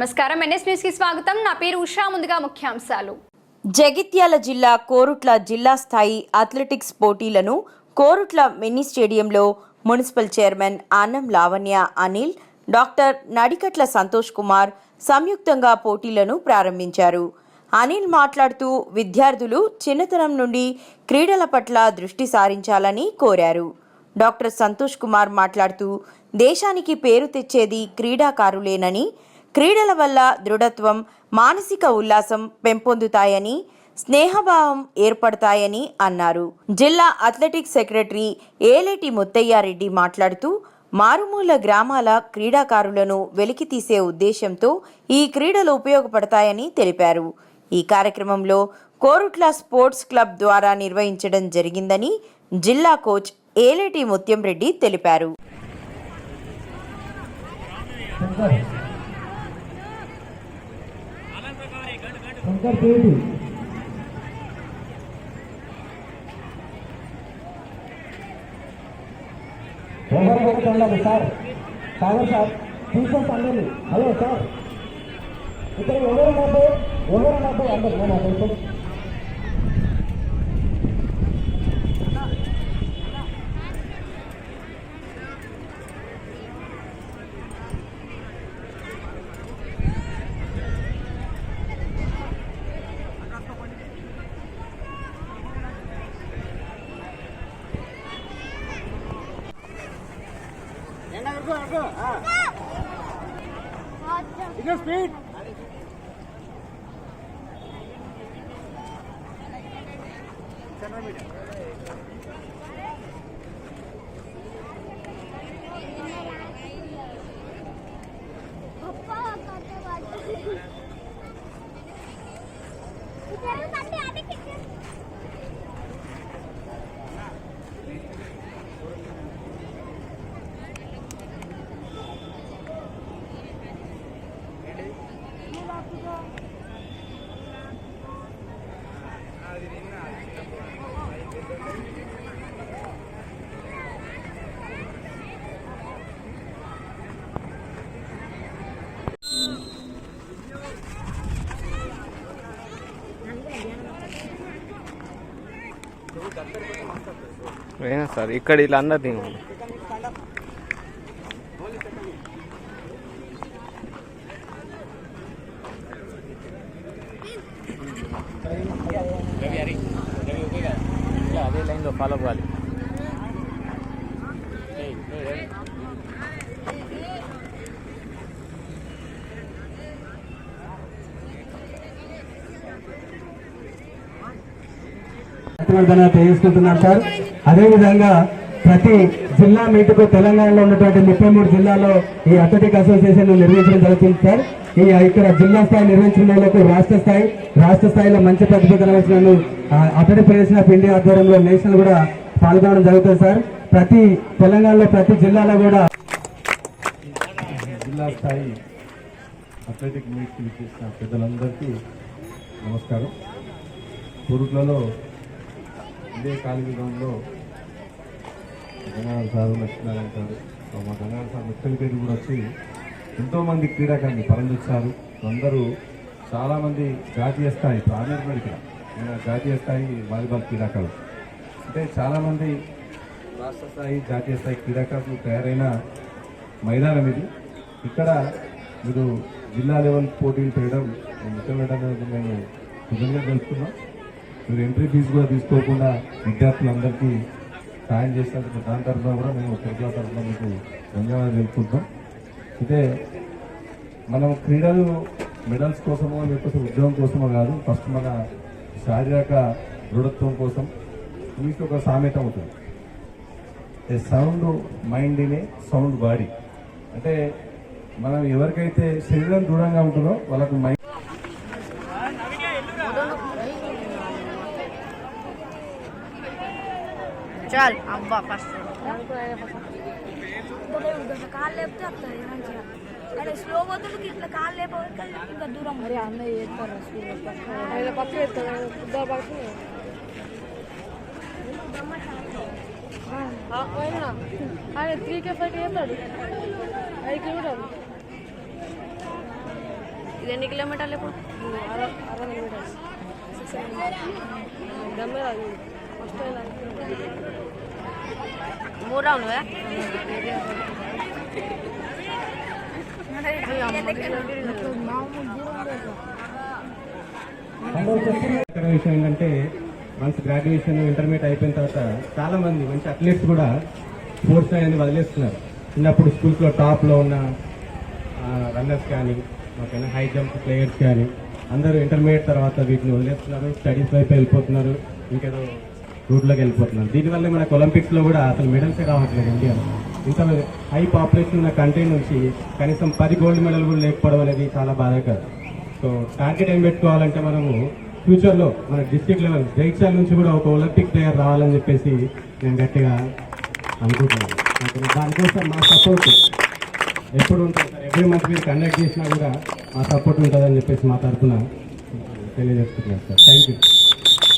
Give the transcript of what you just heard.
నమస్కారం. ఎన్ఎస్ న్యూస్కి స్వాగతం. నా పేరు ఉషా. ముందుగా ముఖ్యాంశాలు. జగిత్యాల జిల్లా కోరుట్ల జిల్లా స్థాయి అథ్లెటిక్స్ పోటీలను కోరుట్ల మినీ స్టేడియంలో municipal chairman Anam Lavanya Anil doctor Nadikatla Santosh Kumar సంయుక్తంగా పోటీలను ప్రారంభించారు. అనిల్ మాట్లాడుతూ విద్యార్థులు చిన్నతనం నుండి క్రీడల పట్ల దృష్టి సారించాలని కోరారు. డాక్టర్ సంతోష్ కుమార్ మాట్లాడుతూ దేశానికి పేరు తెచ్చేది క్రీడాకారులేనని క్రీడల వల్ల దృఢత్వం మానసిక ఉల్లాసం పెంపొందుతాయని స్నేహభావం ఏర్పడతాయని అన్నారు. జిల్లా అథ్లెటిక్స్ సెక్రటరీ ఏలేటి ముత్తయ్యారెడ్డి మాట్లాడుతూ మారుమూల గ్రామాల క్రీడాకారులను వెలికితీసే ఉద్దేశంతో ఈ క్రీడలు ఉపయోగపడతాయని తెలిపారు. ఈ కార్యక్రమంలో కోరుట్ల స్పోర్ట్స్ క్లబ్ ద్వారా నిర్వహించడం జరిగిందని జిల్లా కోచ్ ఏలేటి ముత్యం రెడ్డి తెలిపారు శంకర్ పేరు ఎవరు పెట్టుకోండి సార్. సాగర్ సార్ చూసాం పండుగ హలో సార్. ఇక్కడ ఎవరు నాకు ఎవరు నాకు అందరు. నేను అడుగుతాను ఇక స్పీడ్ అయినా సార్ ఇక్కడ ఇలా అందరినీ రవి రవి ఓకే కదా? అదే లైన్లో ఫాలో అవ్వాలి పట్టుబడిన చేసుకుంటున్నారు సార్. అదేవిధంగా ప్రతి జిల్లా మీటుకు తెలంగాణలో ఉన్నటువంటి ముప్పై మూడు జిల్లాలో ఈ అథ్లెటిక్ అసోసియేషన్ నిర్వహించడం జరుగుతుంది సార్. ఈ ఇక్కడ జిల్లా స్థాయి నిర్వహించిన రాష్ట్ర స్థాయి రాష్ట్ర స్థాయిలో మంచి ప్రతిభ కనవలసిన అథ్లెటిక్ ఫెడరేషన్ ఆఫ్ ఇండియా ఆధ్వర్యంలో నేషనల్ కూడా పాల్గొనడం జరుగుతుంది సార్. ప్రతి తెలంగాణలో ప్రతి జిల్లాలో కూడా జిల్లా స్థాయి అథ్లెటిక్ మీట్ ఇచ్చేసిన పెద్దలందరికీ నమస్కారం. పురుట్లలో ఇదే కాలేజీ గ్రౌండ్లో గంగాధర సార్ లక్ష్మీనారాయణ సార్ మా గంగాధర సార్ ముఖ్య పేరు కూడా వచ్చి ఎంతోమంది క్రీడాకారులు పరంజిత్ సారు అందరూ చాలామంది జాతీయ స్థాయి ప్రాధాన్యత ఇక్కడ. జాతీయ స్థాయి వాలీబాల్ క్రీడాకారులు. అంటే చాలామంది రాష్ట్ర స్థాయి జాతీయ స్థాయి క్రీడాకారులు తయారైన మైదానం ఇది. ఇక్కడ మీరు జిల్లా లెవెల్ పోటీలు చేయడం ముఖ్యమైన మేము నిజంగా తెలుసుకున్నాం మీరు ఎంట్రీ ఫీజు కూడా తీసుకోకుండా విద్యార్థులందరికీ సాయం చేసినందుకు దాని తరఫున కూడా మేము తిరుపతి తరఫున మీకు ధన్యవాదాలు తెలుపుకుంటాం అయితే మనం క్రీడలు మెడల్స్ కోసమో లేకపోతే ఉద్యోగం కోసమో కాదు ఫస్ట్ మన శారీరక దృఢత్వం కోసం మీకు ఒక సామెత అవుతుంది a sound mind in a sound body. అంటే మనం ఎవరికైతే శరీరం దృఢంగా ఉంటుందో వాళ్ళకు మైండ్ చాల్ అబ్బా ఫస్ట్ కాళ్ళు లేపితే వస్తుంది మంచిగా అదే స్లో పోతుంది ఇట్లా కాళ్ళు లేకపోతే ఇంకా దూరం మరి అన్న చేస్తారు పక్క చేస్తారు ఆయన త్రీ కే ఫైవ్ చేస్తాడు ఐదు కిలోమీటర్లు ఇది ఎన్ని కిలోమీటర్లు ఇప్పుడు మూడు కదా విషయం ఏంటంటే మంచి గ్రాడ్యుయేషన్ ఇంటర్మీడియట్ అయిపోయిన తర్వాత చాలా మంది మంచి అథ్లెట్స్ కూడా స్పోర్ట్స్ అనేది వదిలేస్తున్నారు. చిన్నప్పుడు స్కూల్స్లో టాప్లో ఉన్న రన్నర్స్ కానీ ఓకేనా హై జంప్ ప్లేయర్స్ కానీ అందరూ ఇంటర్మీడియట్ తర్వాత వీటిని వదిలేస్తున్నారు స్టడీస్ వైపు వెళ్ళిపోతున్నారు ఇంకేదో రూట్లోకి వెళ్ళిపోతున్నారు. దీనివల్ల మనకు ఒలింపిక్స్లో కూడా అసలు మెడల్సే రావట్లేదు ఇండియాలో. ఇంత హై పాపులేషన్ ఉన్న కంట్రీ నుంచి కనీసం పది గోల్డ్ మెడల్ కూడా లేకపోవడం అనేది చాలా బాధాకరం. సో టార్గెట్ ఏం పెట్టుకోవాలంటే మనము ఫ్యూచర్లో మన డిస్ట్రిక్ట్ లెవెల్ జైత్యాల నుంచి కూడా ఒక ఒలింపిక్ ప్లేయర్ రావాలని చెప్పేసి నేను గట్టిగా అనుకుంటున్నాను. దానికోసం మా సపోర్ట్ ఎప్పుడు ఉంటుంది సార్? ఎవ్రీ మంత్ మీరు కండక్ట్ చేసినా కూడా మా సపోర్ట్ ఉంటుందని చెప్పేసి మా తరఫున తెలియజేస్తున్నాను సార్. Thank you